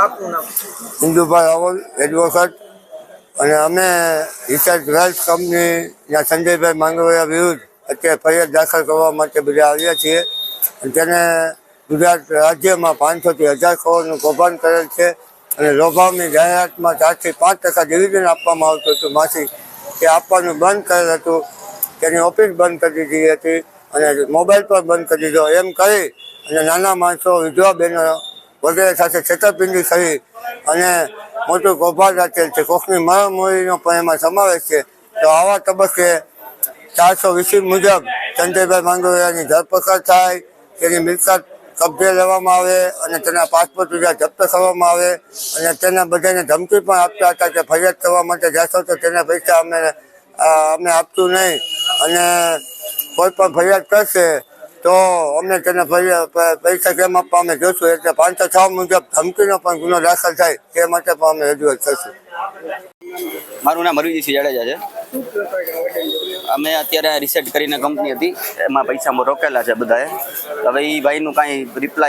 આપનું નામ? એડવોકેટ. અને અમે રિચાર્જ રાઇસ કંપનીના સંજયભાઈ માંગરોયા વિરુદ્ધ અત્યારે ફરિયાદ દાખલ કરવા માટે બધા આવ્યા છીએ. તેને ગુજરાત રાજ્યમાં પાંચસોથી હજાર કરોડનું કૌભાંડ કરેલ છે. અને લોભાવની જાહેરાતમાં ચારથી પાંચ ટકા ડિવિઝન આપવામાં આવતું હતું. માસી તે આપવાનું બંધ કરેલ હતું. તેની ઓફિસ બંધ કરી દીધી હતી. અને મોબાઈલ પર બંધ કરી દીધો. એમ કરી અને નાના માણસો, વિધવા બહેનો વગેરે સાથે છેતરપિંડી થઈ અને મોટું કૌભાંડ રાખેલ છે. કોકની મરમૂરીનો પણ એમાં સમાવેશ છે. તો આવા તબક્કે ચારસો વીસ મુજબ સંજયભાઈ માંગરોયાની ધરપકડ થાય, તેની મિલકત કબજે લેવામાં આવે અને તેના પાસપોર્ટ બીજા જપ્ત કરવામાં આવે અને તેના બધાને ધમકી પણ આપતા હતા કે ફરિયાદ કરવા માટે જશો તો તેના પૈસા અમે અમે આપતું નહીં અને કોઈ પણ ફરિયાદ કરશે તો અમે તેને પૈસા કેમ આપવા? અમે જોશું. એટલે પાંચસો છ મુજબ ધમકીનો પણ ગુનો દાખલ થાય તે માટે પણ અમે રજૂઆત કરશું. મારું નામ હરવીજી જાડેજા છે. અમે અત્યારે રિસેટ કરીને કંપની હતી. એમાં પૈસા રોકેલા છે બધાએ. હવે એ ભાઈનું કાંઈ રિપ્લાય